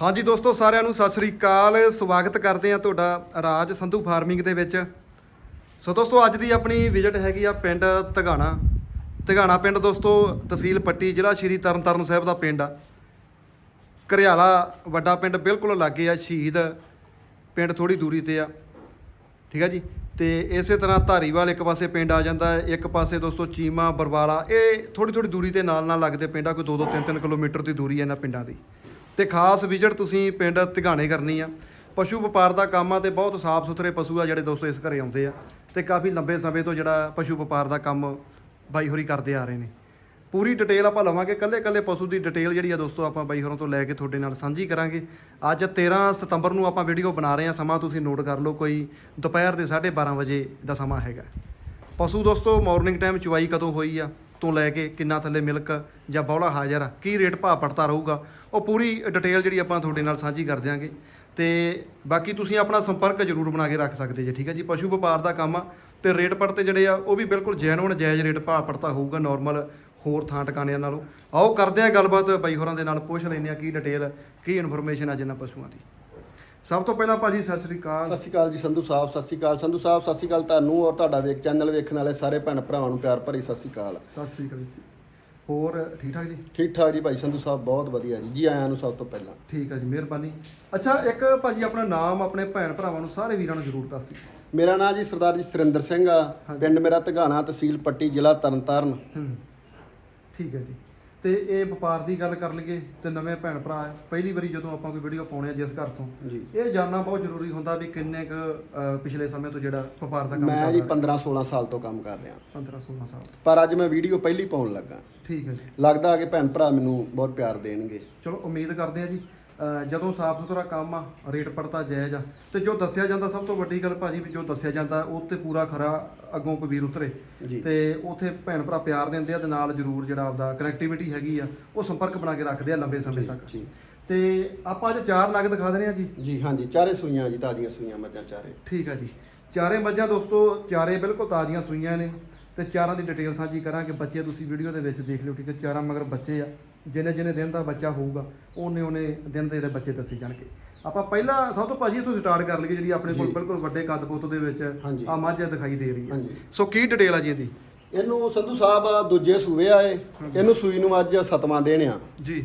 ਹਾਂਜੀ ਦੋਸਤੋ, ਸਾਰਿਆਂ ਨੂੰ ਸਤਿ ਸ੍ਰੀ ਅਕਾਲ। ਸਵਾਗਤ ਕਰਦੇ ਆ ਤੁਹਾਡਾ ਰਾਜ ਸੰਧੂ ਫਾਰਮਿੰਗ ਦੇ ਵਿੱਚ। ਸੋ ਦੋਸਤੋ, ਅੱਜ ਦੀ ਆਪਣੀ ਵਿਜ਼ਿਟ ਹੈਗੀ ਆ ਪਿੰਡ ਧਗਾਣਾ। ਤਗਾਣਾ ਪਿੰਡ ਦੋਸਤੋ, ਤਹਿਸੀਲ ਪੱਟੀ, ਜ਼ਿਲ੍ਹਾ ਸ਼੍ਰੀ ਤਰਨਤਾਰਨ ਸਾਹਿਬ ਦਾ ਪਿੰਡ ਆ। ਘਰਿਆਲਾ ਵੱਡਾ ਪਿੰਡ ਬਿਲਕੁਲ ਲਾਗੇ ਆ, ਸ਼ਹੀਦ ਪਿੰਡ ਥੋੜੀ ਦੂਰੀ ਤੇ ਆ। ਠੀਕ ਆ ਜੀ? ਤੇ ਇਸੇ ਤਰ੍ਹਾਂ ਧਾਰੀਵਾਲ ਇੱਕ ਪਾਸੇ ਪਿੰਡ ਆ ਜਾਂਦਾ ਇੱਕ ਪਾਸੇ ਦੋਸਤੋ ਚੀਮਾ, ਬਰਵਾਲਾ, ਇਹ ਥੋੜੀ ਥੋੜੀ ਦੂਰੀ ਤੇ ਨਾਲ ਨਾਲ ਲੱਗਦੇ ਪਿੰਡ ਆ, ਕੋਈ 2-2 3-3 ਕਿਲੋਮੀਟਰ ਦੀ ਦੂਰੀ ਹੈ ਇਹਨਾਂ ਪਿੰਡਾਂ ਦੀ। ਤੇ ਖਾਸ ਵਿਜ਼ਿਟ ਤੁਸੀਂ ਪਿੰਡ ਤਿਗਾਣੇ ਕਰਨੀ ਆ। ਪਸ਼ੂ ਵਪਾਰ ਦਾ ਕੰਮ ਆ ਤੇ ਬਹੁਤ ਸਾਫ਼ ਸੁਥਰੇ ਪਸ਼ੂ ਆ ਜਿਹੜੇ ਦੋਸਤੋ ਇਸ ਘਰੇ ਆਉਂਦੇ ਆ ਤੇ ਕਾਫੀ ਲੰਬੇ ਸਮੇਂ ਤੋਂ ਜਿਹੜਾ ਪਸ਼ੂ ਵਪਾਰ ਦਾ ਕੰਮ ਬਾਈ ਹੋਰੀ ਕਰਦੇ ਆ ਰਹੇ ਨੇ। ਪੂਰੀ ਡਿਟੇਲ ਆਪਾਂ ਲਵਾਂਗੇ ਕੱਲੇ ਕੱਲੇ ਪਸ਼ੂ ਦੀ ਡਿਟੇਲ ਜਿਹੜੀ ਆ ਦੋਸਤੋ ਆਪਾਂ ਬਾਈ ਹੋਰਾਂ ਤੋਂ ਲੈ ਕੇ ਤੁਹਾਡੇ ਨਾਲ ਸਾਂਝੀ ਕਰਾਂਗੇ। ਅੱਜ 13 ਸਤੰਬਰ ਨੂੰ ਆਪਾਂ ਵੀਡੀਓ ਬਣਾ ਰਹੇ ਹਾਂ ਸਮਾਂ ਤੁਸੀਂ ਨੋਟ ਕਰ ਲਓ, ਕੋਈ ਦੁਪਹਿਰ ਦੇ 12:30 ਵਜੇ ਦਾ ਸਮਾਂ ਹੈਗਾ। ਪਸ਼ੂ ਦੋਸਤੋ ਮਾਰਨਿੰਗ ਟਾਈਮ ਚੁਆਈ ਕਦੋਂ ਹੋਈ ਆ, ਤੋਂ ਲੈ ਕੇ ਕਿੰਨਾ ਥੱਲੇ ਮਿਲਕ ਜਾਂ ਬੌਲਾ ਹਾਜ਼ਰ ਆ, ਕੀ ਰੇਟ ਭਾਅ ਪੜਤਾ ਰਹੂਗਾ ਉਹ ਪੂਰੀ ਡਿਟੇਲ ਜਿਹੜੀ ਆਪਾਂ ਤੁਹਾਡੇ ਨਾਲ ਸਾਂਝੀ ਕਰ ਦਿਆਂਗੇ। ਤੇ ਬਾਕੀ ਤੁਸੀਂ ਆਪਣਾ ਸੰਪਰਕ ਜ਼ਰੂਰ ਬਣਾ ਕੇ ਰੱਖ ਸਕਦੇ ਜੇ ਠੀਕ ਹੈ ਜੀ? ਪਸ਼ੂ ਵਪਾਰ ਦਾ ਕੰਮ ਆ ਤੇ ਰੇਟ ਪੜਤੇ ਜਿਹੜੇ ਆ ਉਹ ਵੀ ਬਿਲਕੁਲ ਜੈਨੂਨ ਜਾਇਜ਼ ਰੇਟ ਭਾਅ ਪੜਤਾ ਹੋਊਗਾ ਨਾਰਮਲ ਹੋਰ ਥਾਂ ਟਿਕਾਣਿਆਂ ਨਾਲੋਂ। ਆਓ ਕਰਦੇ ਆ ਗੱਲਬਾਤ ਬਾਈ ਹੋਰਾਂ ਦੇ ਨਾਲ ਪੁੱਛ ਲੈਂਦੇ ਆ ਕੀ ਡਿਟੇਲ ਕੀ ਇਨਫੋਰਮੇਸ਼ਨ ਆ ਜਿੰਨਾ ਪਸ਼ੂਆਂ ਦੀ। ਸਭ ਤੋਂ ਪਹਿਲਾਂ ਭਾਜੀ ਸਤਿ ਸ੍ਰੀ ਅਕਾਲ। ਸਤਿ ਸ਼੍ਰੀ ਅਕਾਲ ਜੀ ਸੰਧੂ ਸਾਹਿਬ ਸਤਿ ਸ਼੍ਰੀ ਅਕਾਲ। ਸੰਧੂ ਸਾਹਿਬ ਸਤਿ ਸ਼੍ਰੀ ਅਕਾਲ ਤੁਹਾਨੂੰ ਔਰ ਤੁਹਾਡਾ ਵੇਖ ਚੈਨਲ ਵੇਖਣ ਵਾਲੇ ਸਾਰੇ ਭੈਣ ਭਰਾਵਾਂ ਨੂੰ ਪਿਆਰ ਭਰੀ ਸਤਿ ਸ਼੍ਰੀ ਅਕਾਲ। ਸਤਿ ਸ੍ਰੀ ਅਕਾਲ ਜੀ। ਹੋਰ ਠੀਕ ਠਾਕ ਜੀ? ਠੀਕ ਠਾਕ ਜੀ ਭਾਈ ਸੰਧੂ ਸਾਹਿਬ ਬਹੁਤ ਵਧੀਆ ਜੀ। ਜੀ ਆਇਆਂ ਨੂੰ ਸਭ ਤੋਂ ਪਹਿਲਾਂ। ਠੀਕ ਆ ਜੀ ਮਿਹਰਬਾਨੀ। ਅੱਛਾ ਇੱਕ ਭਾਜੀ ਆਪਣਾ ਨਾਮ ਆਪਣੇ ਭੈਣ ਭਰਾਵਾਂ ਨੂੰ ਸਾਰੇ ਵੀਰਾਂ ਨੂੰ ਜ਼ਰੂਰ ਦੱਸ ਦਿਓ। ਮੇਰਾ ਨਾਮ ਜੀ ਸਰਦਾਰ ਜੀ ਸੁਰਿੰਦਰ ਸਿੰਘ ਆ। ਪਿੰਡ ਮੇਰਾ ਧਗਾਣਾ ਤਹਿਸੀਲ ਪੱਟੀ ਜ਼ਿਲ੍ਹਾ ਤਰਨਤਾਰਨ। ਹੂੰ। ਠੀਕ ਹੈ ਜੀ। ਤੇ ਇਹ ਵਪਾਰ ਦੀ ਗੱਲ ਕਰ ਲਈਏ ਤੇ ਨਵੇਂ ਭੈਣ ਭਰਾ ਹੈ, ਪਹਿਲੀ ਵਾਰੀ ਜਦੋਂ ਆਪਾਂ ਕੋਈ ਵੀਡੀਓ ਪਾਉਣੇ ਆ ਜਿਸ ਘਰ ਤੋਂ ਜੀ। ਇਹ ਜਾਨਣਾ ਬਹੁਤ ਜ਼ਰੂਰੀ ਹੁੰਦਾ ਵੀ ਕਿੰਨੇ ਕੁ ਪਿਛਲੇ ਸਮੇਂ ਤੋਂ ਜਿਹੜਾ ਵਪਾਰ ਦਾ ਕੰਮ ਮੈਂ ਜੀ ਰਿਹਾ। 15 16 ਸਾਲ ਤੋਂ ਕੰਮ ਕਰ ਰਿਹਾ। 15 16 ਸਾਲ। ਪਰ ਅੱਜ ਮੈਂ ਵੀਡੀਓ ਪਹਿਲੀ ਪਾਉਣ ਲੱਗਾ। ਠੀਕ ਹੈ ਜੀ। ਲੱਗਦਾ ਕਿ ਭੈਣ ਭਰਾ ਮੈਨੂੰ ਬਹੁਤ ਪਿਆਰ ਦੇਣਗੇ। ਚਲੋ ਉਮੀਦ ਕਰਦੇ ਆ ਜੀ ਜਦੋਂ ਸਾਫ਼ ਸੁਥਰਾ ਕੰਮ ਆ ਰੇਟ ਪੜਤਾ ਜਾਇਜ਼ ਆ। ਤੇ ਜੋ ਦੱਸਿਆ ਜਾਂਦਾ ਸਭ ਤੋਂ ਵੱਡੀ ਗੱਲ ਭਾਜੀ ਵੀ ਜੋ ਦੱਸਿਆ ਜਾਂਦਾ ਉਹ ਤੇ ਪੂਰਾ ਖਰਾ ਅੱਗੋਂ ਕੋਈ ਵੀਰ ਉਤਰੇ ਤੇ ਉਥੇ ਭੈਣ ਭਰਾ ਪਿਆਰ ਦਿੰਦੇ ਆ ਤੇ ਨਾਲ ਜ਼ਰੂਰ ਜਿਹੜਾ ਆਪਦਾ ਕਨੈਕਟੀਵਿਟੀ ਹੈਗੀ ਆ ਉਹ ਸੰਪਰਕ ਬਣਾ ਕੇ ਰੱਖਦੇ ਆ ਲੰਬੇ ਸਮੇਂ ਤੱਕ। ਤੇ ਆਪਾਂ ਅੱਜ ਚਾਰ ਨਗ ਦਿਖਾ ਦੇਣੇ ਆ ਜੀ। ਜੀ ਹਾਂਜੀ ਚਾਰੇ ਸੂਈਆਂ ਜੀ ਤਾਜ਼ੀਆਂ ਸੂਈਆਂ ਮੱਝਾਂ ਚਾਰੇ। ਠੀਕ ਆ ਜੀ। ਚਾਰੇ ਮੱਝਾਂ ਦੋਸਤੋ ਚਾਰੇ ਬਿਲਕੁਲ ਤਾਜ਼ੀਆਂ ਸੂਈਆਂ ਨੇ। ਤੇ ਚਾਰਾਂ ਦੀ ਡਿਟੇਲ ਸਾਂਝੀ ਕਰਾਂਗੇ। ਬੱਚੇ ਤੁਸੀਂ ਵੀਡੀਓ ਦੇ ਵਿੱਚ ਦੇਖ ਲਿਓ ਠੀਕ ਹੈ ਚਾਰਾਂ ਮਗਰ ਬੱਚੇ ਆ। ਜਿੰਨੇ ਜਿੰਨੇ ਦਿਨ ਦਾ ਬੱਚਾ ਹੋਊਗਾ ਉਹਨੇ ਉਹਨੇ ਦਿਨ ਦੇ ਜਿਹੜੇ ਬੱਚੇ ਦੱਸੇ ਜਾਣਗੇ। ਆਪਾਂ ਪਹਿਲਾਂ ਸਭ ਤੋਂ ਭਾਜੀ ਇੱਥੋਂ ਸਟਾਰਟ ਕਰ ਲਈਏ ਜਿਹੜੀ ਆਪਣੇ ਕੋਲ। ਬਿਲਕੁਲ ਵੱਡੇ ਕੱਦ ਪੁੱਤ ਦੇ ਵਿੱਚ। ਆ ਮੱਝ ਦਿਖਾਈ ਦੇ ਰਹੀ ਹੈ। ਸੋ ਕੀ ਡਿਟੇਲ ਆ ਜੀ ਇਹਦੀ? ਇਹਨੂੰ ਸੰਧੂ ਸਾਹਿਬ ਦੂਜੇ ਸੂਏ ਆਏ ਇਹਨੂੰ ਸੂਈ ਨੂੰ ਅੱਜ ਸਤਵਾਂ ਦੇਣ ਆ। ਜੀ।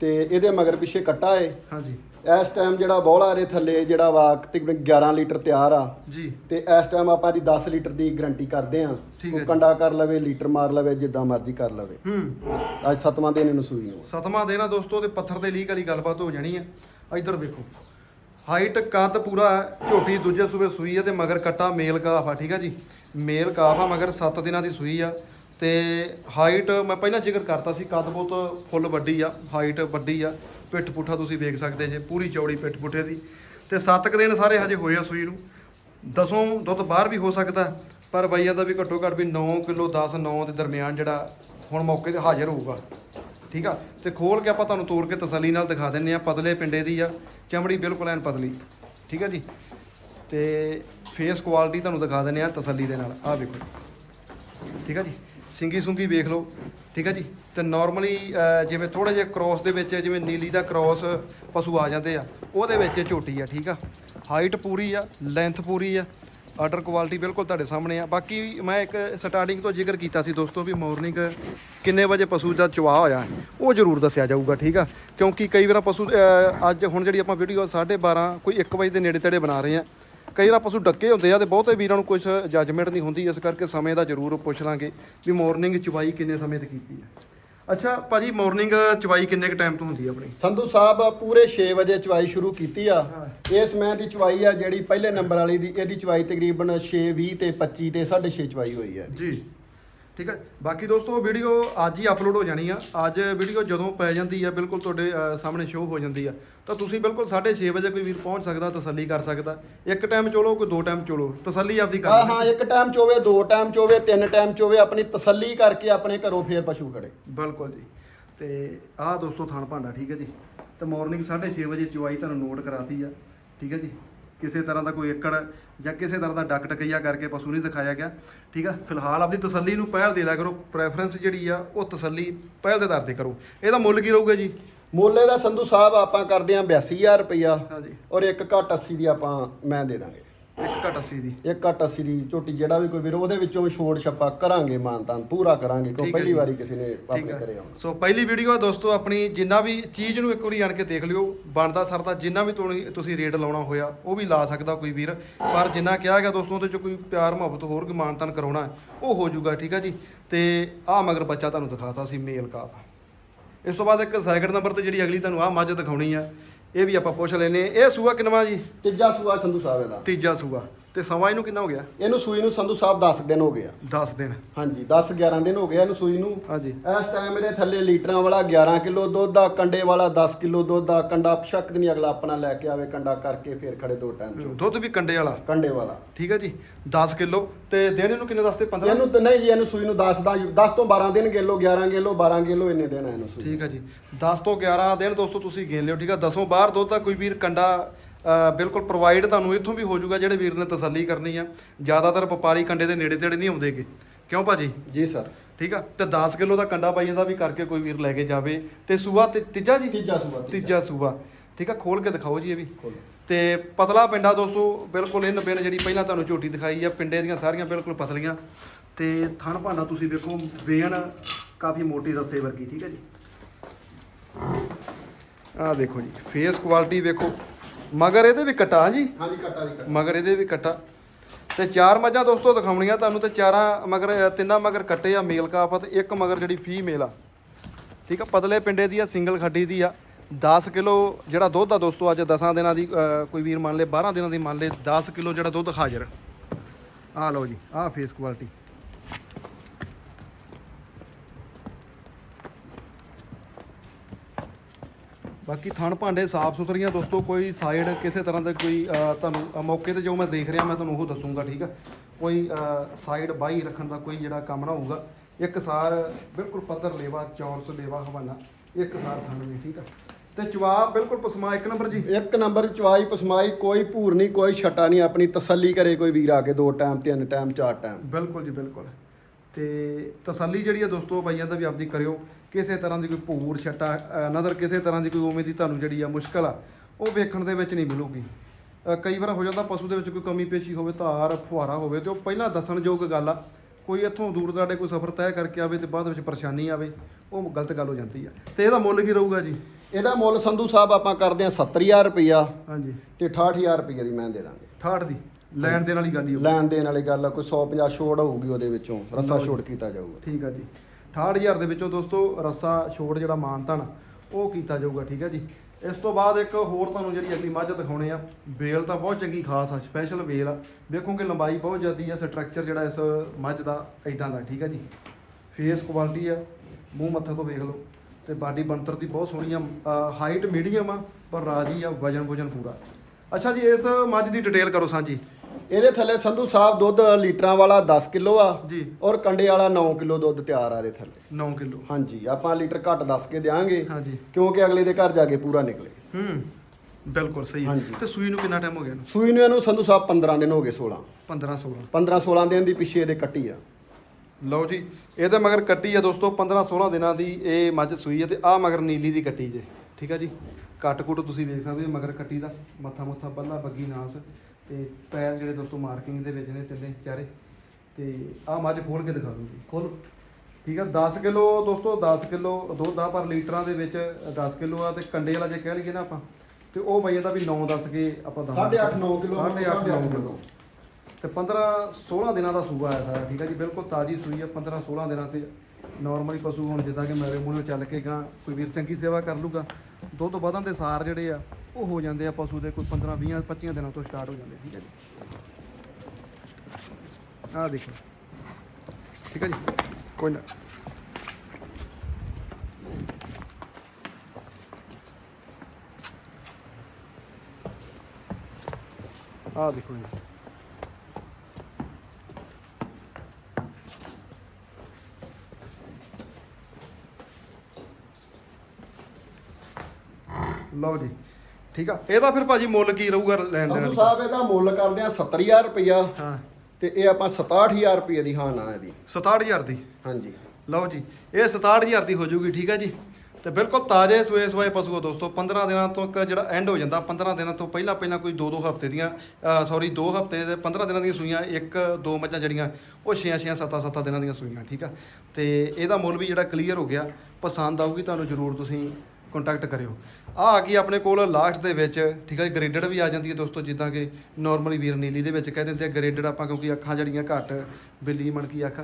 ਤੇ ਇਹਦੇ ਮਗਰ ਪਿੱਛੇ ਕੱਟਾ ਏ। ਹਾਂਜੀ। ਇਸ ਟਾਈਮ ਜਿਹੜਾ ਬੋਲਾ ਦੇ ਥੱਲੇ ਜਿਹੜਾ ਵਾ ਤਕਰੀਬਨ 11 ਲੀਟਰ ਤਿਆਰ ਆ। ਜੀ। ਤੇ ਇਸ ਟਾਈਮ ਆਪਾਂ ਦੀ 10 ਲੀਟਰ ਦੀ ਗਰੰਟੀ ਕਰਦੇ ਆ ਠੀਕ ਹੈ ਉਹ ਜੀ। ਕੰਡਾ ਕਰ ਲਵੇ ਲੀਟਰ ਮਾਰ ਲਵੇ ਜਿੱਦਾਂ ਮਰਜ਼ੀ ਕਰ ਲਵੇ। ਹੂੰ। ਅੱਜ ਸਤਵਾਂ ਦਿਨ ਇਹਨੂੰ ਸੂਈ ਨੂੰ ਸਤਵਾਂ ਦੇਣਾ ਦੋਸਤੋ ਤੇ ਪੱਥਰ ਤੇ ਲੀਕ ਵਾਲੀ ਗੱਲਬਾਤ ਹੋ ਜਾਣੀ ਹੈ ਇੱਧਰ ਵੇਖੋ। ਹਾਈਟ ਕੱਦ ਪੂਰਾ ਹੈ, ਝੋਟੀ ਦੂਜੇ ਸੂਬੇ ਸੂਈ ਹੈ ਤੇ ਮਗਰ ਕੱਟਾ ਮੇਲ ਕਾਫ ਆ ਠੀਕ ਹੈ ਜੀ? ਮੇਲ ਕਾਫ ਆ ਮਗਰ 7 ਦਿਨਾਂ ਦੀ ਸੂਈ ਆ। ਤੇ ਹਾਈਟ ਮੈਂ ਪਹਿਲਾਂ ਜ਼ਿਕਰ ਕਰਤਾ ਸੀ ਕੱਦ ਬਹੁਤ ਫੁੱਲ ਵੱਡੀ ਆ ਹਾਈਟ ਵੱਡੀ ਆ। ਪਿੱਠ ਪੁੱਠਾ ਤੁਸੀਂ ਵੇਖ ਸਕਦੇ ਜੇ, ਪੂਰੀ ਚੌੜੀ ਪਿੱਠ ਪੁੱਠੇ ਦੀ। ਤੇ 7 ਦਿਨ ਸਾਰੇ ਹਜੇ ਹੋਏ ਆ ਸੂਈ ਨੂੰ। ਦਸੋਂ ਦੁੱਧ ਬਾਹਰ ਵੀ ਹੋ ਸਕਦਾ, ਪਰ ਬਾਈਆਂ ਦਾ ਵੀ ਘੱਟੋ ਘੱਟ ਵੀ 9 ਕਿਲੋ 10 9 ਦੇ ਦਰਮਿਆਨ ਜਿਹੜਾ ਹੁਣ ਮੌਕੇ ਤੇ ਹਾਜ਼ਰ ਹੋਊਗਾ। ਠੀਕ ਆ? ਤੇ ਖੋਲ ਕੇ ਆਪਾਂ ਤੁਹਾਨੂੰ ਤੋੜ ਕੇ ਤਸੱਲੀ ਨਾਲ ਦਿਖਾ ਦਿੰਨੇ ਆ, ਪਤਲੇ ਪਿੰਡੇ ਦੀ ਆ, ਚਮੜੀ ਬਿਲਕੁਲ ਐਨ ਪਤਲੀ। ਠੀਕ ਆ ਜੀ? ਤੇ ਫੇਸ ਕੁਆਲਿਟੀ ਤੁਹਾਨੂੰ ਦਿਖਾ ਦਿੰਨੇ ਆ ਤਸੱਲੀ ਦੇ ਨਾਲ। ਆਹ ਵੇਖੋ। ਠੀਕ ਆ ਜੀ? ਸਿੰਗੀ ਸੁੰਗੀ ਵੇਖ ਲਓ, ਠੀਕ ਹੈ ਜੀ? ਤੇ ਨਾਰਮਲੀ ਜਿਵੇਂ ਥੋੜਾ ਜਿਹਾ ਕ੍ਰੋਸ ਦੇ ਵਿੱਚ, ਜਿਵੇਂ ਨੀਲੀ ਦਾ ਕ੍ਰੋਸ ਪਸ਼ੂ ਆ ਜਾਂਦੇ ਆ, ਉਹਦੇ ਵਿੱਚ ਝੋਟੀ ਆ, ਠੀਕ ਆ? ਹਾਈਟ ਪੂਰੀ ਆ ਲੈਂਥ ਪੂਰੀ ਆ ਆਰਡਰ ਕੁਆਲਿਟੀ ਬਿਲਕੁਲ ਤੁਹਾਡੇ ਸਾਹਮਣੇ ਆ। ਬਾਕੀ ਮੈਂ ਇੱਕ ਸਟਾਰਟਿੰਗ ਤੋਂ ਜ਼ਿਕਰ ਕੀਤਾ ਸੀ ਦੋਸਤੋ ਵੀ ਮਾਰਨਿੰਗ ਕਿੰਨੇ ਵਜੇ ਪਸ਼ੂ ਦਾ ਚਵਾ ਹੋਇਆ, ਉਹ ਜ਼ਰੂਰ ਦੱਸਿਆ ਜਾਊਗਾ, ਠੀਕ ਆ? ਕਿਉਂਕਿ ਕਈ ਵਾਰ ਪਸ਼ੂ ਅੱਜ ਹੁਣ ਜਿਹੜੀ ਆਪਾਂ ਵੀਡੀਓ 12:30 ਕੋਈ 1 ਵਜੇ ਦੇ ਨੇੜੇ ਤੇੜੇ ਬਣਾ ਰਹੇ ਆ ਕਈ ਵਾਰ ਪਸ਼ੂ ਡੱਕੇ ਹੁੰਦੇ ਆ ਤੇ ਬਹੁਤੇ ਵੀਰਾਂ ਨੂੰ ਕੁਝ ਜੱਜਮੈਂਟ ਨਹੀਂ ਹੁੰਦੀ ਇਸ ਕਰਕੇ ਸਮੇਂ ਦਾ ਜ਼ਰੂਰ ਪੁੱਛ ਲਾਂਗੇ ਵੀ ਮਾਰਨਿੰਗ ਚਵਾਈ ਕਿੰਨੇ ਸਮੇਂ ਤੇ ਕੀਤੀ ਹੈ। ਅੱਛਾ ਭਾਜੀ ਮਾਰਨਿੰਗ ਚਵਾਈ ਕਿੰਨੇ ਕ ਟਾਈਮ ਤੋਂ ਹੁੰਦੀ ਹੈ ਆਪਣੀ? ਸੰਧੂ ਸਾਹਿਬ ਪੂਰੇ 6 ਵਜੇ ਚਵਾਈ ਸ਼ੁਰੂ ਕੀਤੀ ਆ। ਇਸ ਮੈਂ ਦੀ ਚਵਾਈ ਆ ਜਿਹੜੀ ਪਹਿਲੇ ਨੰਬਰ ਵਾਲੀ ਦੀ ਇਹਦੀ ਚਵਾਈ ਤਕਰੀਬਨ 6 20 ਤੇ 25 ਤੇ 6.5 ਚਵਾਈ ਹੋਈ ਹੈ ਜੀ। ਠੀਕ ਹੈ। ਬਾਕੀ ਦੋਸਤੋ ਵੀਡੀਓ ਅੱਜ ਹੀ ਅਪਲੋਡ ਹੋ ਜਾਣੀ ਆ। ਅੱਜ ਵੀਡੀਓ ਜਦੋਂ ਪੈ ਜਾਂਦੀ ਆ ਬਿਲਕੁਲ ਤੁਹਾਡੇ ਸਾਹਮਣੇ ਸ਼ੋਅ ਹੋ ਜਾਂਦੀ ਆ। ਤਾਂ ਤੁਸੀਂ ਬਿਲਕੁਲ 6:30 ਵਜੇ ਕੋਈ ਵੀਰ ਪਹੁੰਚ ਸਕਦਾ ਤਸੱਲੀ ਕਰ ਸਕਦਾ। ਇੱਕ ਟਾਈਮ ਚੋਲੋ ਕੋਈ ਦੋ ਟਾਈਮ ਚੋਲੋ। ਤਸੱਲੀ ਆਪਦੀ ਹਾਂ ਕਰ ਹਾਂ ਇੱਕ ਟਾਈਮ ਚੋਵੇ ਦੋ ਟਾਈਮ ਚੋਵੇ ਤਿੰਨ ਟਾਈਮ ਚੋਵੇ ਆਪਣੀ ਤਸੱਲੀ ਕਰਕੇ ਆਪਣੇ ਘਰੋਂ ਫੇਰ ਪਸ਼ੂ ਖੜੇ ਬਿਲਕੁਲ ਜੀ। ਤੇ ਆਹ ਦੋਸਤੋ ਥਣ ਭਾਂਡਾ ਠੀਕ ਹੈ ਜੀ। ਤੇ ਮਾਰਨਿੰਗ 6:30 ਵਜੇ ਚੁਆਈ ਤੁਹਾਨੂੰ ਨੋਟ ਕਰਾਤੀ ਆ। ਠੀਕ ਹੈ ਜੀ। ਕਿਸੇ ਤਰ੍ਹਾਂ ਦਾ ਕੋਈ ਏਕੜ ਜਾਂ ਕਿਸੇ ਤਰ੍ਹਾਂ ਦਾ ਡੱਕ ਟਕਈਆ ਕਰਕੇ ਪਸ਼ੂ ਨਹੀਂ ਦਿਖਾਇਆ ਗਿਆ। ਠੀਕ ਆ? ਫਿਲਹਾਲ ਆਪਦੀ ਤਸੱਲੀ ਨੂੰ ਪਹਿਲ ਦੇ ਲਿਆ ਕਰੋ। ਪ੍ਰੈਫਰੈਂਸ ਜਿਹੜੀ ਆ ਉਹ ਤਸੱਲੀ ਪਹਿਲ ਦੇ ਆਧਾਰ ਤੇ ਕਰੋ। ਇਹਦਾ ਮੁੱਲ ਕੀ ਰਹੂਗਾ ਜੀ? ਮੁੱਲ ਇਹਦਾ ਸੰਧੂ ਸਾਹਿਬ ਆਪਾਂ ਕਰਦੇ ਆਂ 82000 ਰੁਪਇਆ ਹਾਂਜੀ। ਔਰ ਇੱਕ ਘੱਟ 80 ਦੀ ਆਪਾਂ ਮੈਂ ਦੇ ਦਾਂਗੇ। ਇੱਕ ਘਟ 80 ਦੀ। ਇੱਕ ਘੱਟ 80 ਦੀ ਝੋਟੀ ਜਿਹੜਾ ਵੀ ਕੋਈ ਵੀਰ ਉਹਦੇ ਵਿੱਚੋਂ ਛੋੜ ਛੱਪਾ ਕਰਾਂਗੇ ਮਾਨਤਾਨ ਪੂਰਾ ਕਰਾਂਗੇ ਕਿਉਂ ਪਹਿਲੀ। ਵਾਰੀ ਕਿਸੇ ਨੇ ਆਪਣੇ ਹੈ। ਘਰੇ ਆਉਣਾ। ਸੋ ਪਹਿਲੀ ਵੀਡੀਓ ਆ ਦੋਸਤੋ ਆਪਣੀ ਜਿੰਨਾ ਵੀ ਚੀਜ਼ ਨੂੰ ਇੱਕ ਵਾਰੀ ਆਣ ਕੇ ਦੇਖ ਲਿਓ ਬਣਦਾ ਸਰਦਾ ਜਿੰਨਾ ਵੀ ਤੁਸੀਂ- ਰੇਟ ਲਾਉਣਾ ਹੋਇਆ ਉਹ ਵੀ ਲਾ ਸਕਦਾ ਕੋਈ ਵੀਰ। ਪਰ ਜਿੰਨਾ ਕਿਹਾ ਗਿਆ ਦੋਸਤੋ ਉਹਦੇ ਚ ਕੋਈ ਪਿਆਰ ਮੁਹੱਬਤ ਹੋਰ ਕੋਈ ਮਾਨਤਾਨ ਕਰਾਉਣਾ ਉਹ ਹੋ ਜਾਊਗਾ ਠੀਕ ਆ ਜੀ। ਤੇ ਆਹ ਮਗਰ ਬੱਚਾ ਤੁਹਾਨੂੰ ਦਿਖਾਤਾ ਸੀ ਮੇਲ ਕਾਪ। ਇਸ ਤੋਂ ਬਾਅਦ ਇੱਕ ਸੈਕਿੰਡ ਨੰਬਰ ਤੇ ਜਿਹੜੀ ਅਗਲੀ ਤੁਹਾਨੂੰ ਆਹ ਮੱਝ ਦਿਖਾਉਣੀ ਆ ਇਹ ਵੀ ਆਪਾਂ ਪੁੱਛ ਲੈਨੇ। ਇਹ ਸੂਆ ਕਿੰਨਵਾ ਜੀ? ਤੀਜਾ ਸੂਆ ਸੰਧੂ ਸਾਹਿਬ ਇਹਦਾ। ਤੀਜਾ ਸੂਆ। ਤੇ ਸਮਾਂ ਇਹਨੂੰ ਕਿੰਨਾ ਹੋ ਗਿਆ? ਇਹਨੂੰ ਸੂਈ ਨੂੰ ਸੰਧੂ ਸਾਹਿਬ 10 ਦਿਨ ਹੋ ਗਿਆ 10 ਦਿਨ। ਹਾਂਜੀ 10 11 ਦਿਨ ਹੋ ਗਿਆ ਇਹਨੂੰ ਸੂਈ ਨੂੰ। ਹਾਂਜੀ। ਇਸ ਟਾਈਮ ਇਹਦੇ ਥੱਲੇ ਲੀਟਰਾਂ ਵਾਲਾ 11 ਕਿਲੋ ਦੁੱਧ ਦਾ ਕੰਡੇ ਵਾਲਾ 10 ਕਿਲੋ ਦੁੱਧ ਦਾ ਕੰਡਾ ਸ਼ੱਕ ਨਹੀਂ ਅਗਲਾ ਆਪਣਾ ਲੈ ਕੇ ਆਵੇ ਕੰਡਾ ਕਰਕੇ ਫੇਰ ਖੜੇ ਦੋ ਟਾਈਮ ਚ। ਦੁੱਧ ਵੀ ਕੰਡੇ ਵਾਲਾ? ਕੰਡੇ ਵਾਲਾ। ਠੀਕ ਹੈ ਜੀ। 10 ਕਿਲੋ। ਤੇ ਦਿਨ ਇਹਨੂੰ ਕਿੰਨੇ ਦੱਸਦੇ? 15 ਇਹਨੂੰ ਤਾਂ ਨਹੀਂ ਜੀ ਇਹਨੂੰ ਸੂਈ ਨੂੰ 10 ਦਾ 10 ਤੋਂ 12 ਦਿਨ ਗੇਲੋ 11 ਗੇਲੋ 12 ਗੇਲੋ ਇੰਨੇ ਦਿਨ ਆ ਇਹਨੂੰ ਸੂਈ ਠੀਕ ਹੈ ਜੀ। 10 ਤੋਂ 11 ਦਿਨ ਦੋਸਤੋ ਤੁਸੀਂ ਗੇਨ ਲਿਓ ਠੀਕ ਹੈ ਦਸੋਂ ਬਾਹਰ ਦੁੱਧ ਦਾ ਕੋਈ ਵੀਰ ਕੰਡਾ ਬਿਲਕੁਲ ਪ੍ਰੋਵਾਈਡ ਤੁਹਾਨੂੰ ਇੱਥੋਂ ਵੀ ਹੋ ਜਾਊਗਾ ਜਿਹੜੇ ਵੀਰ ਨੇ ਤਸੱਲੀ ਕਰਨੀ ਆ। ਜ਼ਿਆਦਾਤਰ ਵਪਾਰੀ ਕੰਡੇ ਦੇ ਨੇੜੇ ਤੇੜੇ ਨਹੀਂ ਆਉਂਦੇਗੇ। ਕਿਉਂ ਭਾਜੀ? ਜੀ ਸਰ। ਠੀਕ ਆ? ਤੇ 10 ਕਿਲੋ ਦਾ ਕੰਡਾ ਪਾਈ ਜਾਂਦਾ ਵੀ ਕਰਕੇ ਕੋਈ ਵੀਰ ਲੈ ਕੇ ਜਾਵੇ। ਤੇ ਸੂਆ ਤੇ ਤੀਜਾ ਜੀ? ਤੀਜਾ ਸੂਆ ਤੀਜਾ। ਸੂਆ। ਠੀਕ ਆ? ਖੋਲ ਕੇ ਦਿਖਾਓ ਜੀ ਇਹ ਵੀ। ਖੋਲੋ। ਤੇ ਪਤਲਾ ਪਿੰਡਾ ਦੋਸਤੋ ਬਿਲਕੁਲ ਇਨ ਬਿਨ ਜਿਹੜੀ ਪਹਿਲਾਂ ਤੁਹਾਨੂੰ ਝੋਟੀ ਦਿਖਾਈ ਆ ਪਿੰਡੇ ਦੀਆਂ ਸਾਰੀਆਂ ਬਿਲਕੁਲ ਪਤਲੀਆਂ। ਤੇ ਥਣ ਭਾਂਡਾ ਤੁਸੀਂ ਵੇਖੋ ਵੇਨ ਕਾਫੀ ਮੋਟੀ ਰੱਸੇ ਵਰਗੀ ਠੀਕ ਹੈ ਜੀ? ਆਹ ਦੇਖੋ ਜੀ ਫੇਸ ਕੁਆਲਿਟੀ ਵੇਖੋ। ਮਗਰ ਇਹਦੇ ਵੀ ਕਟਾ ਜੀ। ਹਾਂਜੀ ਕੱਟਾ ਜੀ ਕੱਟਾ। ਮਗਰ ਇਹਦੇ ਵੀ ਕੱਟਾ। ਤੇ ਚਾਰ ਮੱਝਾਂ ਦੋਸਤੋ ਦਿਖਾਉਣੀਆਂ ਤੁਹਾਨੂੰ ਤੇ ਚਾਰਾਂ ਮਗਰ ਤਿੰਨਾਂ ਮਗਰ ਕੱਟੇ ਆ ਮੇਲ ਕਾਫ ਤੇ ਇੱਕ ਮਗਰ ਜਿਹੜੀ ਫੀਮੇਲ ਆ। ਠੀਕ ਆ ਪਤਲੇ ਪਿੰਡੇ ਦੀ ਆ ਸਿੰਗਲ ਖੱਡੀ ਦੀ ਆ। 10 ਕਿਲੋ ਜਿਹੜਾ ਦੁੱਧ ਆ ਦੋਸਤੋ ਅੱਜ 10 ਦਿਨਾਂ ਦੀ ਕੋਈ ਵੀਰ ਮੰਨ ਲੇ 12 ਦਿਨਾਂ ਦੀ ਮੰਨ ਲੇ 10 ਕਿਲੋ ਜਿਹੜਾ ਦੁੱਧ ਹਾਜ਼ਰ। ਆ ਲਓ ਜੀ ਆਹ ਫੇਸ ਕੁਆਲਿਟੀ ਬਾਕੀ ਥਣ ਭਾਂਡੇ ਸਾਫ਼ ਸੁਥਰੀਆਂ ਦੋਸਤੋ ਕੋਈ ਸਾਈਡ ਕਿਸੇ ਤਰ੍ਹਾਂ ਦਾ ਕੋਈ ਤੁਹਾਨੂੰ ਮੌਕੇ ਤੇ ਜੋ ਮੈਂ ਦੇਖ ਰਿਹਾ ਮੈਂ ਤੁਹਾਨੂੰ ਉਹ ਦੱਸੂਗਾ ਠੀਕ ਆ? ਕੋਈ ਸਾਈਡ ਬਾਈ ਰੱਖਣ ਦਾ ਕੋਈ ਜਿਹੜਾ ਕੰਮ ਨਾ ਹੋਊਗਾ। ਇੱਕ ਸਾਰ ਬਿਲਕੁਲ ਪੱਧਰ ਲੇਵਾ ਚੌਰਸ ਲੇਵਾ ਹਵਾਨਾ ਇੱਕ ਸਾਰ ਥਣ ਵੀ ਠੀਕ ਆ? ਤੇ ਜਵਾਬ ਬਿਲਕੁਲ ਪਸਮਾ ਇੱਕ ਨੰਬਰ ਜੀ? ਇੱਕ ਨੰਬਰ ਚਵਾਈ ਪਸਮਾਈ ਕੋਈ ਭੂਰ ਨਹੀਂ ਕੋਈ ਛਟਾ ਨਹੀਂ ਆਪਣੀ ਤਸੱਲੀ ਕਰੇ ਕੋਈ ਵੀਰ ਆ ਕੇ ਦੋ ਟਾਈਮ ਤਿੰਨ ਟਾਈਮ ਚਾਰ ਟਾਈਮ। ਬਿਲਕੁਲ ਜੀ ਬਿਲਕੁਲ। ਤੇ ਤਸੱਲੀ ਜਿਹੜੀ ਆ ਦੋਸਤੋ ਬਾਈਆਂ ਦਾ ਵੀ ਆਪਦੀ ਕਰਿਓ। ਕਿਸੇ ਤਰ੍ਹਾਂ ਦੀ ਕੋਈ ਭੂਰ ਛੱਟਾ ਨਜ਼ਰ ਕਿਸੇ ਤਰ੍ਹਾਂ ਦੀ ਕੋਈ ਉਵੇਂ ਦੀ ਤੁਹਾਨੂੰ ਜਿਹੜੀ ਆ ਮੁਸ਼ਕਲ ਆ ਉਹ ਵੇਖਣ ਦੇ ਵਿੱਚ ਨਹੀਂ ਮਿਲੂਗੀ। ਕਈ ਵਾਰ ਹੋ ਜਾਂਦਾ ਪਸ਼ੂ ਦੇ ਵਿੱਚ ਕੋਈ ਕਮੀ ਪੇਸ਼ੀ ਹੋਵੇ ਧਾਰ ਫੁਹਾਰਾ ਹੋਵੇ ਤੇ ਉਹ ਪਹਿਲਾਂ ਦੱਸਣਯੋਗ ਗੱਲ ਆ। ਕੋਈ ਇੱਥੋਂ ਦੂਰ ਦਰਾਡੇ ਕੋਈ ਸਫ਼ਰ ਤੈਅ ਕਰਕੇ ਆਵੇ ਤੇ ਬਾਅਦ ਵਿੱਚ ਪਰੇਸ਼ਾਨੀ ਆਵੇ ਉਹ ਗਲਤ ਗੱਲ ਹੋ ਜਾਂਦੀ ਆ। ਤੇ ਇਹਦਾ ਮੁੱਲ ਕੀ ਰਹੂਗਾ ਜੀ? ਇਹਦਾ ਮੁੱਲ ਸੰਧੂ ਸਾਹਿਬ ਆਪਾਂ ਕਰਦੇ ਆ 70000 ਰੁਪਇਆ ਹਾਂਜੀ। ਤੇ 68000 ਰੁਪਇਆ ਦੀ ਮੈਂ ਦੇ ਦਾਂਗੇ। 68 ਦੀ? ਲੈਣ ਦੇਣ ਵਾਲੀ ਗੱਲ ਹੀ ਹੋਊ ਲੈਣ ਦੇਣ ਵਾਲੀ ਗੱਲ ਆ ਕੋਈ 150 ਛੋੜ ਹੋਊਗੀ ਉਹਦੇ ਵਿੱਚੋਂ ਰਸਾ ਛੋੜ ਕੀਤਾ ਜਾਊਗਾ। ਠੀਕ ਆ ਜੀ। 68000 ਦੇ ਵਿੱਚੋਂ ਦੋਸਤੋ ਰੱਸਾ ਛੋੜ ਜਿਹੜਾ ਮਾਨਤਨ ਉਹ ਕੀਤਾ ਜਾਊਗਾ ਠੀਕ ਹੈ ਜੀ। ਇਸ ਤੋਂ ਬਾਅਦ ਇੱਕ ਹੋਰ ਤੁਹਾਨੂੰ ਜਿਹੜੀ ਅਗਲੀ ਮੱਝ ਦਿਖਾਉਣੇ ਆ ਵੇਲ ਤਾਂ ਬਹੁਤ ਚੰਗੀ ਖਾਸ ਆ ਸਪੈਸ਼ਲ ਵੇਲ ਆ। ਵੇਖੋਗੇ ਲੰਬਾਈ ਬਹੁਤ ਜ਼ਿਆਦੀ ਆ ਸਟਰਕਚਰ ਜਿਹੜਾ ਇਸ ਮੱਝ ਦਾ ਇਦਾਂ ਦਾ ਠੀਕ ਹੈ ਜੀ। ਫੇਸ ਕੁਆਲਿਟੀ ਆ ਮੂੰਹ ਮੱਥਾ ਤੋਂ ਵੇਖ ਲਓ ਤੇ ਬਾਡੀ ਬਣਤਰ ਦੀ ਬਹੁਤ ਸੋਹਣੀ ਆ ਹਾਈਟ ਮੀਡੀਅਮ ਆ ਪਰ ਰਾਜੀ ਆ ਵਜਨ ਵਜਨ ਪੂਰਾ। ਅੱਛਾ ਜੀ ਇਸ ਮੱਝ ਦੀ ਡਿਟੇਲ ਕਰੋ ਸਾਂਝੀ। ਇਹਦੇ ਥੱਲੇ ਸੰਧੂ ਸਾਹਿਬ ਦੁੱਧ ਲੀਟਰਾਂ ਵਾਲਾ 10 ਕਿਲੋ ਆ ਜੀ। ਔਰ ਕੰਡੇ ਵਾਲਾ 9 ਕਿਲੋ ਦੁੱਧ ਤਿਆਰ ਆ ਇਹਦੇ ਥੱਲੇ। 9 ਕਿਲੋ। ਹਾਂਜੀ ਆਪਾਂ ਲੀਟਰ ਘੱਟ ਦੱਸ ਕੇ ਦਿਆਂਗੇ ਹਾਂਜੀ। ਕਿਉਂਕਿ ਅਗਲੇ ਦੇ ਘਰ ਜਾ ਕੇ ਪੂਰਾ ਨਿਕਲੇ। ਹੂੰ ਬਿਲਕੁਲ ਸਹੀ ਹੈ। ਤੇ ਸੂਈ ਨੂੰ ਕਿੰਨਾ ਟਾਈਮ ਹੋ ਗਿਆ ਇਹਨੂੰ? ਸੂਈ ਨੂੰ ਇਹਨੂੰ ਸੰਧੂ ਸਾਹਿਬ 15 ਦਿਨ ਹੋ ਗਏ 16 15 16 15 16 ਦਿਨ ਦੀ ਪਿੱਛੇ ਇਹਦੇ ਕੱਟੀ ਆ। ਲਓ ਜੀ ਇਹਦੇ ਮਗਰ ਕੱਟੀ ਆ ਦੋਸਤੋ 15 16 ਦਿਨਾਂ ਦੀ ਇਹ ਮੱਝ ਸੂਈ ਹੈ ਤੇ ਆ ਮਗਰ ਨੀਲੀ ਦੀ ਕੱਟੀ ਜੇ। ਠੀਕ ਆ ਜੀ? ਕੱਟ ਕੁੱਟ ਤੁਸੀਂ ਵੇਖ ਸਕਦੇ ਹੋ ਮਗਰ ਕੱਟੀ ਦਾ। ਮੱਥਾ ਮੁੱਥਾ ਬੱਲਾ ਬੱਗੀ ਨਾਸ ਤੇ ਪੈਰ ਜਿਹੜੇ ਦੋਸਤੋ ਮਾਰਕਿੰਗ ਦੇ ਵਿੱਚ ਨੇ ਤਿੰਨੇ ਚਾਰੇ ਤੇ ਆ ਮੱਝ ਖੋਲ ਕੇ ਦਿਖਾ ਦੂੰਗੀ। ਖੋਲ ਠੀਕ ਆ? 10 ਕਿਲੋ ਦੋਸਤੋ 10 ਕਿਲੋ ਦੁੱਧ ਆ ਪਰ ਲੀਟਰਾਂ ਦੇ ਵਿੱਚ 10 ਕਿਲੋ ਆ ਤੇ ਕੰਡੇ ਵਾਲਾ ਜੇ ਕਹਿ ਲਈਏ ਨਾ ਆਪਾਂ ਤੇ ਉਹ ਬਈ ਇਹਦਾ ਵੀ 9 ਦੱਸ ਕੇ ਆਪਾਂ ਸਾਢੇ ਅੱਠ, ਨੌ ਕਿਲੋ, 8.5 ਸਾਢੇ ਅੱਠ 9 ਕਿਲੋ। ਤੇ 15 16 ਦਿਨਾਂ ਦਾ ਸੂਆ ਹੈ ਸਾਰਾ ਠੀਕ ਹੈ ਜੀ? ਬਿਲਕੁਲ ਤਾਜ਼ੀ ਸੂਈ ਹੈ 15 16 ਦਿਨਾਂ ਤੇ ਨਾਰਮਲੀ ਪਸ਼ੂ ਹੁਣ ਜਿੱਦਾਂ ਕਿ ਮੇਰੇ ਮੂਹਰੇ ਚੱਲ ਕੇ ਗਾਂ ਕੋਈ ਵੀਰ ਚੰਗੀ ਸੇਵਾ ਕਰ ਲੂਗਾ। ਦੁੱਧ ਵਧਣ ਦੇ ਸਾਰ ਜਿਹੜੇ ਆ ਉਹ ਹੋ ਜਾਂਦੇ ਆ ਪਸ਼ੂ ਦੇ ਕੋਈ 15 20 25 ਦਿਨਾਂ ਤੋਂ ਸਟਾਰਟ ਹੋ ਜਾਂਦੇ ਠੀਕ ਹੈ ਜੀ। ਆਹ ਦੇਖੋ। ਠੀਕ ਹੈ ਜੀ? ਕੋਈ ਨਾ। ਆਹ ਦੇਖੋ ਜੀ। ਲਓ ਜੀ। ਠੀਕ ਆ? ਇਹਦਾ ਫਿਰ ਭਾਜੀ ਮੁੱਲ ਕੀ ਰਹੂਗਾ ਲੈਣ ਦੇਣ ਸੰਧੂ ਵਾਲੀ? ਸਾਹਿਬ ਇਹਦਾ ਮੁੱਲ ਕਰਦੇ ਆ 70000 ਰੁਪਇਆ ਹਾਂ। ਤੇ ਇਹ ਆਪਾਂ 67000 ਰੁਪਏ ਦੀ ਹਾਂ ਨਾ ਇਹਦੀ। 67000 ਦੀ? ਹਾਂਜੀ। ਲਓ ਜੀ ਇਹ 67000 ਦੀ ਹੋ ਜਾਊਗੀ ਠੀਕ ਆ ਜੀ? ਤੇ ਬਿਲਕੁਲ ਤਾਜ਼ੇ ਸੂਏ ਸੂਏ ਪਸ਼ੂ ਆ ਦੋਸਤੋ 15 ਦਿਨਾਂ ਤੋਂ ਇੱਕ ਜਿਹੜਾ ਐਂਡ ਹੋ ਜਾਂਦਾ 15 ਦਿਨਾਂ ਤੋਂ ਪਹਿਲਾਂ ਪਹਿਲਾਂ ਕੋਈ 2-2 ਹਫ਼ਤੇ ਦੀਆਂ ਸੌਰੀ 2 ਹਫ਼ਤੇ ਦੇ 15 ਦਿਨਾਂ ਦੀਆਂ ਸੂਈਆਂ ਇੱਕ ਦੋ ਮੱਝਾਂ ਜਿਹੜੀਆਂ ਉਹ 6-6 7-7 ਦਿਨਾਂ ਦੀਆਂ ਸੂਈਆਂ ਠੀਕ ਆ? ਤੇ ਇਹਦਾ ਮੁੱਲ ਵੀ ਜਿਹੜਾ ਕਲੀਅਰ ਹੋ ਗਿਆ ਪਸੰਦ ਆਊਗੀ ਤੁਹਾਨੂੰ ਜ਼ਰੂਰ ਤੁਸੀਂ ਕੰਟੈਕਟ ਕਰਿਓ। ਆ ਆ ਗਈ ਆਪਣੇ ਕੋਲ ਲਾਸਟ ਦੇ ਵਿੱਚ, ਠੀਕ ਹੈ ਗ੍ਰੇਡਡ ਵੀ ਆ ਜਾਂਦੀ ਹੈ ਦੋਸਤੋ, ਜਿੱਦਾਂ ਕਿ ਨਾਰਮਲੀ ਵੀਰ ਨੀਲੀ ਦੇ ਵਿੱਚ ਕਹਿ ਦਿੰਦੇ ਆ ਗ੍ਰੇਡਡ ਆਪਾਂ ਕਿਉਂਕਿ ਅੱਖਾਂ ਜਿਹੜੀਆਂ ਘੱਟ, ਬਿੱਲੀ, ਮਣਕੀ ਅੱਖ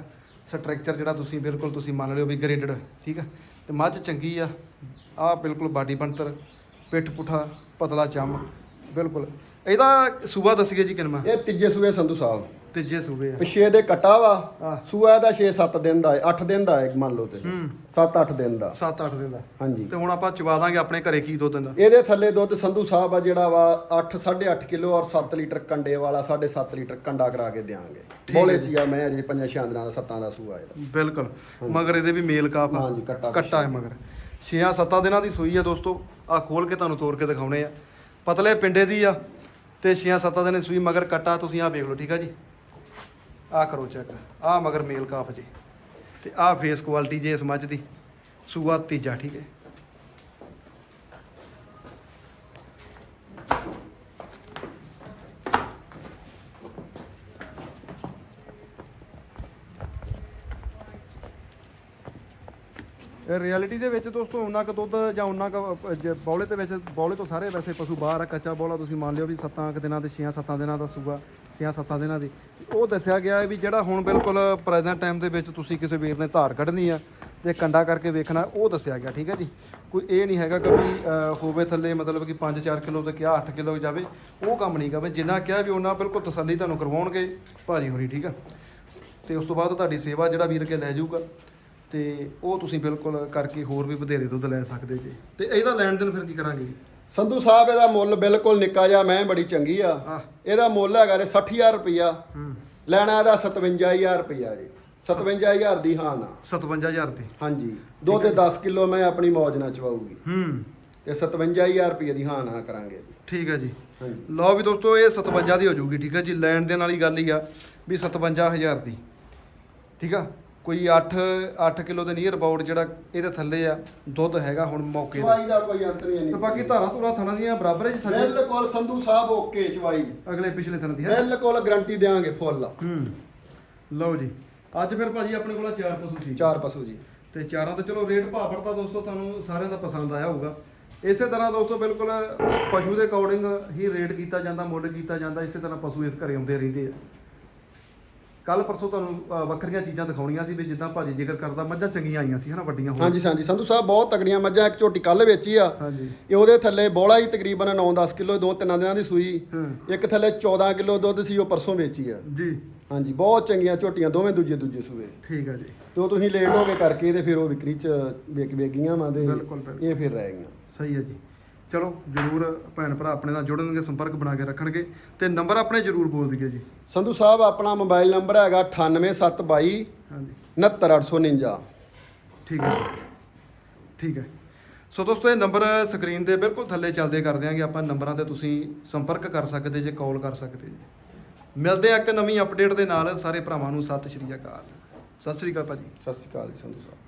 ਸਟਰਕਚਰ ਜਿਹੜਾ ਤੁਸੀਂ ਬਿਲਕੁਲ ਤੁਸੀਂ ਮੰਨ ਲਿਓ ਵੀ ਗ੍ਰੇਡਡ ਠੀਕ ਆ? ਤੇ ਮੱਝ ਚੰਗੀ ਆ ਆ ਬਿਲਕੁਲ ਬਾਡੀ ਬਣਤਰ, ਪਿੱਠ ਪੁੱਠਾ, ਪਤਲਾ ਚੰਮ, ਬਿਲਕੁਲ। ਇਹਦਾ ਸੂਬਾ ਦੱਸੀਏ ਜੀ ਕਿੰਨਾ? ਇਹ ਤੀਜੇ ਸੂਬੇ ਸੰਧੂ ਸਾਹਿਬ। ਤੀਜੇ ਸੂਬੇ ਆ। ਪਿਛੇ ਦੇ ਕਟਾ ਵਾ। ਸੂਆ ਦਾ 6-7 ਦਿਨ ਦਾ ਹੈ 8 ਦਿਨ ਦਾ ਹੈ ਮੰਨ ਲਓ ਤੇ। ਹੂੰ। 7-8 ਦਿਨ ਦਾ। 7-8 ਦਿਨ ਦਾ। ਹਾਂਜੀ। ਤੇ ਹੁਣ ਆਪਾਂ ਚਵਾ ਦਾਂਗੇ ਆਪਣੇ ਘਰੇ ਕੀ ਦੋ ਦਿਨ ਦਾ ਇਹਦੇ ਥੱਲੇ ਦੁੱਧ ਸੰਧੂ ਸਾਹਿਬ ਆ ਜਿਹੜਾ ਵਾ 8 8.5 ਕਿਲੋ ਔਰ 7 ਲੀਟਰ ਕੰਡੇ ਵਾਲਾ 7.5 ਲੀਟਰ ਕੰਡਾ ਕਰਾ ਕੇ ਹੈ ਬੋਲੇ ਜੀ। ਚ ਆ ਮੈਂ ਅਜੇ ਪੰਜਾਂ ਛਿਆਂ ਦਿਨਾਂ ਦਾ ਸੱਤਾਂ ਦਾ ਸੂਆ ਇਹਦਾ। ਬਿਲਕੁਲ। ਮਗਰ ਇਹਦੇ ਵੀ ਮੇਲ ਕਾਫ ਆ। ਹਾਂਜੀ, ਕੱਟਾ ਕੱਟਾ ਹੈ ਮਗਰ। 6-7 ਦਿਨਾਂ ਦੀ ਸੂਈ ਆ ਦੋਸਤੋ। ਆ ਖੋਲ ਕੇ ਤੁਹਾਨੂੰ ਤੋੜ ਕੇ ਦਿਖਾਉਣੇ ਆ। ਪਤਲੇ ਪਿੰਡੇ ਦੀ ਆ ਤੇ 6-7 ਦਿਨ ਦੀ ਸੂਈ ਮਗਰ ਕੱਟਾ ਤੁਸੀਂ ਆ ਵੇਖ ਲਓ ਠੀਕ ਆ ਜੀ? ਆ ਕਰੋ ਚੈੱਕ। ਆ ਮਗਰ ਮੇਲ ਕਾਫ ਜੇ। ਤੇ ਆ ਫੇਸ ਕੁਆਲਿਟੀ ਜੇ ਇਸ ਮੱਝ ਦੀ। ਸੂਆ ਤੀਜਾ, ਠੀਕ ਹੈ ਇਹ ਰਿਐਲਿਟੀ ਦੇ ਵਿੱਚ ਦੋਸਤੋ ਉਹਨਾਂ ਕ ਦੁੱਧ ਜਾਂ ਉਹਨਾਂ ਕ ਜੇ ਬੌਲੇ ਦੇ ਵਿੱਚ, ਬੌਲੇ ਤੋਂ ਸਾਰੇ ਵੈਸੇ ਪਸ਼ੂ ਬਾਹਰ ਆ, ਕੱਚਾ ਬੌਲਾ ਤੁਸੀਂ ਮੰਨ ਲਿਓ ਵੀ 7 ਕੁ ਦਿਨਾਂ ਦੇ 6-7 ਦਿਨਾਂ ਦਾ ਸੂਗਾ 6-7 ਦਿਨਾਂ ਦੀ। ਉਹ ਦੱਸਿਆ ਗਿਆ ਹੈ ਵੀ ਜਿਹੜਾ ਹੁਣ ਬਿਲਕੁਲ ਪ੍ਰੈਜ਼ੈਂਟ ਟਾਈਮ ਦੇ ਵਿੱਚ ਤੁਸੀਂ ਕਿਸੇ ਵੀਰ ਨੇ ਧਾਰ ਕੱਢਣੀ ਆ ਤੇ ਕੰਡਾ ਕਰਕੇ ਵੇਖਣਾ, ਉਹ ਦੱਸਿਆ ਗਿਆ, ਠੀਕ ਹੈ ਜੀ? ਕੋਈ ਇਹ ਨਹੀਂ ਹੈਗਾ ਕਿ ਵੀ ਹੋਵੇ ਥੱਲੇ ਮਤਲਬ ਕਿ 5-4 ਕਿਲੋ ਤੇ ਕਿਹਾ 8 ਕਿਲੋ ਜਾਵੇ, ਉਹ ਕੰਮ ਨਹੀਂ ਗਾ ਜਿੰਨਾ ਕਿਹਾ ਵੀ ਉਹਨਾਂ ਬਿਲਕੁਲ ਤਸੱਲੀ ਤੁਹਾਨੂੰ ਕਰਵਾਉਣਗੇ, ਭਾਜੀ ਹੋਰੀ, ਠੀਕ ਆ? ਤੇ ਉਸ ਤੋਂ ਬਾਅਦ ਤੁਹਾਡੀ ਸੇਵਾ ਜਿਹੜਾ ਵੀਰ ਕੇ ਲੈ ਜਾਊਗਾ ਤੇ ਉਹ ਤੁਸੀਂ ਬਿਲਕੁਲ ਕਰਕੇ ਹੋਰ ਵੀ ਵਧੇਰੇ ਦੁੱਧ ਲੈ ਸਕਦੇ ਜੀ। ਤੇ ਇਹਦਾ ਲੈਣ ਦੇਣ ਫਿਰ ਕੀ ਕਰਾਂਗੇ? ਜੀ ਸੰਧੂ ਸਾਹਿਬ ਇਹਦਾ ਮੁੱਲ ਬਿਲਕੁਲ ਨਿੱਕਾ ਜਿਹਾ ਮੈਂ ਬੜੀ ਚੰਗੀ ਆ। ਇਹਦਾ ਮੁੱਲ ਹੈਗਾ ਰੇ 60000 ਰੁਪਇਆ ਲੈਣਾ ਇਹਦਾ 57000 ਰੁਪਇਆ ਜੀ। 57000 ਦੀ ਹਾਂ ਨਾ। 57000 ਦੀ। ਹਾਂਜੀ। ਦੋ ਤੇ 10 ਕਿਲੋ ਮੈਂ ਆਪਣੀ ਮੌਜ ਨਾਲ ਚਵਾਊਗੀ। ਹੂੰ। ਤੇ 57000 ਰੁਪਏ ਦੀ ਹਾਂ ਨਾ ਕਰਾਂਗੇ ਠੀਕ ਹੈ ਜੀ। ਲਓ ਵੀ ਦੋਸਤੋ ਇਹ 57 ਦੀ ਹੋ ਜਾਊਗੀ ਠੀਕ ਹੈ ਜੀ? ਲੈਣ ਦੇਣ ਵਾਲੀ ਗੱਲ ਹੀ ਆ ਵੀ 57000 ਦੀ। ਠੀਕ ਆ? ਕੋਈ 8 8 ਕਿਲੋ ਦੇ ਨੀਅਰ ਅਬਾਊਟ ਜਿਹੜਾ ਇਹਦੇ ਥੱਲੇ ਆ ਦੁੱਧ ਹੈਗਾ ਹੁਣ ਮੌਕੇ ਤੇ। ਚਵਾਈ ਦਾ ਕੋਈ ਅੰਤ ਨਹੀਂ ਤੇ ਇੰਨੀ ਬਾਕੀ ਧਾਰਾ ਧੁਰਾ ਥਣਾ ਦੀਆਂ ਬਰਾਬਰ ਹੈ ਜੀ ਬਿਲਕੁਲ ਸੰਧੂ ਸਾਹਿਬ ਓਕੇ ਚਵਾਈ। ਅਗਲੇ ਪਿਛਲੇ ਥਣ ਦੀ ਹੈ। ਬਿਲਕੁਲ ਗਾਰੰਟੀ ਦੇਵਾਂਗੇ ਫੁੱਲ। ਹੂੰ। ਲਓ ਜੀ ਅੱਜ ਫਿਰ ਭਾਜੀ ਆਪਣੇ ਕੋਲ ਚਾਰ ਪਸ਼ੂ ਠੀਕ ਚਾਰ ਪਸ਼ੂ ਜੀ। ਤੇ ਚਾਰਾਂ ਤੇ ਚਲੋ ਰੇਟ ਭਾਅ ਫੜਤਾ ਦੋਸਤੋ ਤੁਹਾਨੂੰ ਸਾਰਿਆਂ ਦਾ ਪਸੰਦ ਆਇਆ ਹੋਊਗਾ। ਇਸੇ ਤਰ੍ਹਾਂ ਦੋਸਤੋ ਬਿਲਕੁਲ ਪਸ਼ੂ ਦੇ ਅਕੋਰਡਿੰਗ ਹੀ ਰੇਟ ਕੀਤਾ ਜਾਂਦਾ ਮੁੱਲ ਕੀਤਾ ਜਾਂਦਾ ਇਸੇ ਤਰ੍ਹਾਂ ਪਸ਼ੂ ਇਸ ਘਰੇ ਆਉਂਦੇ ਰਹਿੰਦੇ ਆ। ਕੱਲ ਪਰਸੋਂ ਤੁਹਾਨੂੰ ਵੱਖਰੀਆਂ ਚੀਜ਼ਾਂ ਦਿਖਾਉਣੀਆਂ ਸੀ ਵੀ ਜਿੱਦਾਂ ਭਾਜੀ ਜ਼ਿਕਰ ਕਰਦਾ ਮੱਝਾਂ ਚੰਗੀਆਂ ਆਈਆਂ ਸੀ ਹਨਾ ਵੱਡੀਆਂ ਹੋਰ ਹਾਂਜੀ ਹਾਂਜੀ ਸੰਧੂ ਸਾਹਿਬ ਬਹੁਤ ਤਗੜੀਆਂ ਮੱਝਾਂ ਇੱਕ ਝੋਟੀ ਕੱਲ ਵੇਚੀ ਆ। ਹਾਂਜੀ। ਇਹ ਉਹਦੇ ਥੱਲੇ ਬੋਲਾ ਹੀ ਤਕਰੀਬਨ 9-10 ਕਿਲੋ ਦੋ ਤਿੰਨ ਦਿਨਾਂ ਦੀ ਸੂਈ। ਹਾਂ। ਇੱਕ ਥੱਲੇ 14 ਕਿਲੋ ਦੁੱਧ ਸੀ ਉਹ ਪਰਸੋਂ ਵੇਚੀ ਆ। ਜੀ। ਹਾਂਜੀ ਬਹੁਤ ਚੰਗੀਆਂ ਝੋਟੀਆਂ ਦੋਵੇਂ ਦੂਜੇ ਦੂਜੇ ਸੂਏ। ਠੀਕ ਹੈ ਜੀ। ਤੇ ਉਹ ਤੁਸੀਂ ਲੇਟ ਹੋ ਕੇ ਕਰਕੇ ਤੇ ਫਿਰ ਉਹ ਵਿਕਰੀ ਚ ਵੇਕ ਵੇਗੀਆਂ ਵਾਂ ਬਿਲਕੁਲ। ਇਹ ਫਿਰ ਰਹਿ ਗਈਆਂ। ਸਹੀ ਹੈ ਜੀ। ਚਲੋ ਜਰੂਰ ਭੈਣ ਭਰਾ ਆਪਣੇ ਨਾਲ ਜੁੜਨਗੇ ਸੰਪਰਕ ਬਣਾ ਕੇ ਰੱਖਣਗੇ ਤੇ ਨੰਬਰ ਆਪਣੇ ਜਰੂਰ ਬੋਲ ਦਈਏ ਜੀ। ਸੰਧੂ ਸਾਹਿਬ ਆਪਣਾ ਮੋਬਾਈਲ ਨੰਬਰ ਹੈਗਾ 98722 ਹਾਂਜੀ। 69849 ਠੀਕ ਹੈ। ਠੀਕ ਹੈ। ਸੋ ਦੋਸਤੋ ਇਹ ਨੰਬਰ ਸਕਰੀਨ ਦੇ ਬਿਲਕੁਲ ਥੱਲੇ ਚੱਲਦੇ ਕਰ ਦਿਆਂਗੇ ਆਪਾਂ ਨੰਬਰਾਂ ਤੇ ਤੁਸੀਂ ਸੰਪਰਕ ਕਰ ਸਕਦੇ ਜੇ ਕਾਲ ਕਰ ਸਕਦੇ ਜੀ। ਮਿਲਦੇ ਆ ਇੱਕ ਨਵੀਂ ਅਪਡੇਟ ਦੇ ਨਾਲ। ਸਾਰੇ ਭਰਾਵਾਂ ਨੂੰ ਸਤਿ ਸ਼੍ਰੀ ਅਕਾਲ। ਸਤਿ ਸ਼੍ਰੀ ਅਕਾਲ ਭਾਜੀ। ਸਤਿ ਸ਼੍ਰੀ ਅਕਾਲ ਜੀ ਸੰਧੂ ਸਾਹਿਬ।